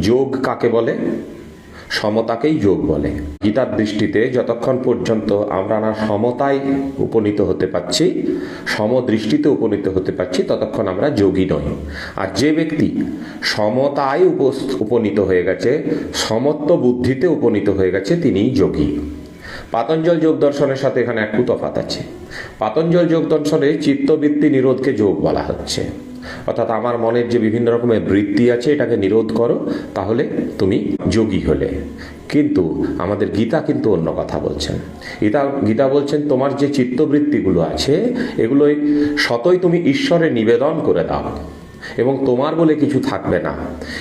যোগ কাকে বলে? সমতাকেই যোগ বলে। গীতার দৃষ্টিতে যতক্ষণ পর্যন্ত আমরা না সমতায় উপনীত হতে পারছি, সমদৃষ্টিতে উপনীত হতে পারছি, ততক্ষণ আমরা যোগী নই। আর যে ব্যক্তি সমতায় উপনীত হয়ে গেছে, সমত্ব বুদ্ধিতে উপনীত হয়ে গেছে, তিনিই যোগী। পাতঞ্জল যোগ দর্শনের সাথে এখানে একটু তফাত আছে। পাতঞ্জল যোগ দর্শনে চিত্তবৃত্তি নিরোধকে যোগ বলা হচ্ছে। অর্থাৎ আমার মনের যে বিভিন্ন রকমের বৃত্তি আছে, এটাকে নিরোধ করো, তাহলে তুমি যোগী হলে। কিন্তু আমাদের গীতা কিন্তু অন্য কথা বলছেন। গীতা গীতা বলছেন, তোমার যে চিত্তবৃত্তিগুলো আছে, এগুলোই শতই তুমি ঈশ্বরে নিবেদন করে দাও। এবং তোমার বলে কিছু থাকবে না।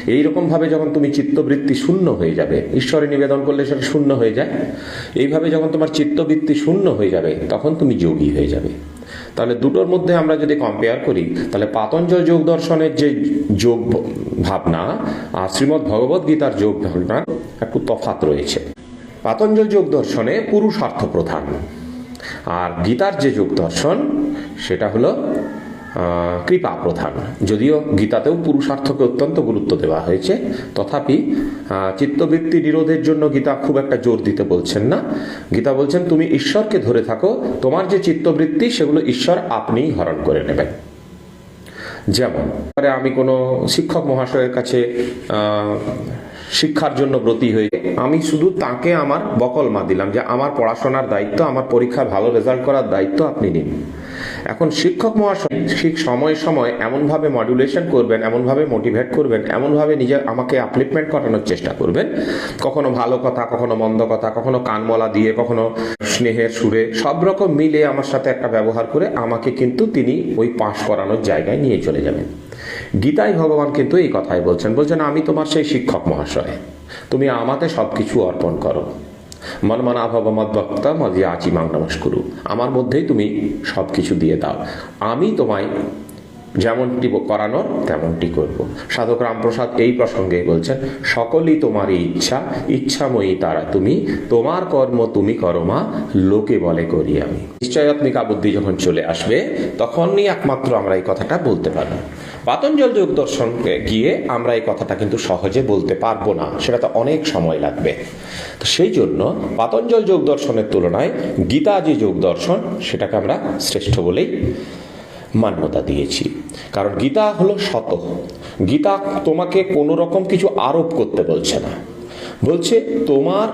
এই রকম ভাবে যখন তুমি চিত্তবৃত্তি শূন্য হয়ে যাবে ঈশ্বরে নিবেদন করলে সেটা শূন্য হয়ে যায়। এইভাবে যখন তোমার চিত্তবৃত্তি শূন্য হয়ে যাবে, তখন তুমি যোগী হয়ে যাবে। তাহলে দুটোর মধ্যে আমরা যদি কম্পেয়ার করি, তাহলে পাতঞ্জল যোগ দর্শনের যে যোগ ভাবনা আর শ্রীমদ্ ভগবৎ গীতার যোগ ভাবনা, একটু তফাত রয়েছে। পাতঞ্জল যোগ দর্শনে পুরুষার্থ প্রধান আর গীতার যে যোগ দর্শন, সেটা হলো কৃপা প্রধান। যদিও গীতাতেও পুরুষার্থকে অত্যন্ত গুরুত্ব দেওয়া হয়েছে, তথাপি চিত্তবৃত্তি নিরোধের জন্য গীতা খুব একটা জোর দিতে বলছেন না। গীতা বলছেন, তুমি ঈশ্বরকে ধরে থাকো, তোমার যে চিত্তবৃত্তি, সেগুলো ঈশ্বর আপনিই হরণ করে নেবেন। যেমন আমি কোনো শিক্ষক মহাশয়ের কাছে শিক্ষার জন্য ব্রতী হয়ে আমি শুধু তাকে আমার বকলমা দিলাম যে, আমার পড়াশোনার দায়িত্ব, আমার পরীক্ষায় ভালো রেজাল্ট করার দায়িত্ব আপনি নিন। এখন শিক্ষক মহাশয় ঠিক সময় সময় এমনভাবে মডুলেশন করবেন, এমনভাবে মোটিভেট করবেন, এমনভাবে নিজে আমাকে আপলিপমেন্ট করানোর চেষ্টা করবেন। কখনো ভালো কথা, কখনো মন্দ কথা, কখনো কানমলা দিয়ে, কখনো স্নেহের সুরে, সব রকম মিলে আমার সাথে একটা ব্যবহার করে আমাকে কিন্তু তিনি ওই পাশ করানোর জায়গায় নিয়ে চলে যাবেন। গীতায় ভগবান কিন্তু এই কথাই বলছেন বলছেন, আমি তোমার সেই শিক্ষক মহাশয়। তুমি আমাতে সব কিছু অর্পণ করো। মনমনা ভব মদ্ভক্তা মদিয়া আচি মাং করু আমার মধ্যেই তুমি সব কিছু দিয়ে দাও। আমি তোমায় যেমনটি করানোর তেমনটি করব। সাধক রামপ্রসাদ এই প্রসঙ্গে বলছেন, সকলই তোমারই ইচ্ছা, ইচ্ছাময়ী তারা তুমি, তোমার কর্ম তুমি করো মা, লোকে বলে করি আমি। নিশ্চয়াত্মিকা বুদ্ধি যখন চলে আসবে, তখনই একমাত্র আমরা এই কথাটা বলতে পারব। পাতঞ্জল যোগ দর্শনকে গিয়ে আমরা এই কথাটা কিন্তু সহজে বলতে পারব না, সেটা তো অনেক সময় লাগবে। তো সেই জন্য পাতঞ্জল যোগ দর্শনের তুলনায় গীতা যে যোগ দর্শন, সেটাকে আমরা শ্রেষ্ঠ বলেই মান্যতা দিয়েছি। কারণ গীতা হলো শত গীতা তোমাকে কোনো রকম কিছু আরোপ করতে বলছে না। বলছে তোমার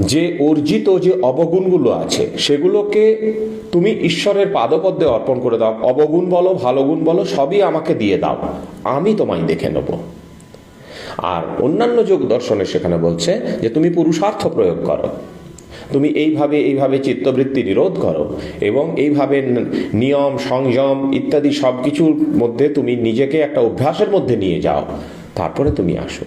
যে অর্জিত যে অবগুণগুলো আছে, সেগুলোকে তুমি ঈশ্বরের পাদপদ্মে অর্পণ করে দাও। অবগুণ বলো, ভালো গুণ বলো, সবই আমাকে দিয়ে দাও। আমি তোমায় দেখে নেব। আর অন্যান্য যোগ দর্শনে সেখানে বলছে যে তুমি পুরুষার্থ প্রয়োগ করো। তুমি এইভাবে এইভাবে চিত্তবৃত্তি নিরোধ করো এবং এইভাবে নিয়ম, সংযম ইত্যাদি সব কিছুর মধ্যে তুমি নিজেকে একটা অভ্যাসের মধ্যে নিয়ে যাও। তারপরে তুমি আসো।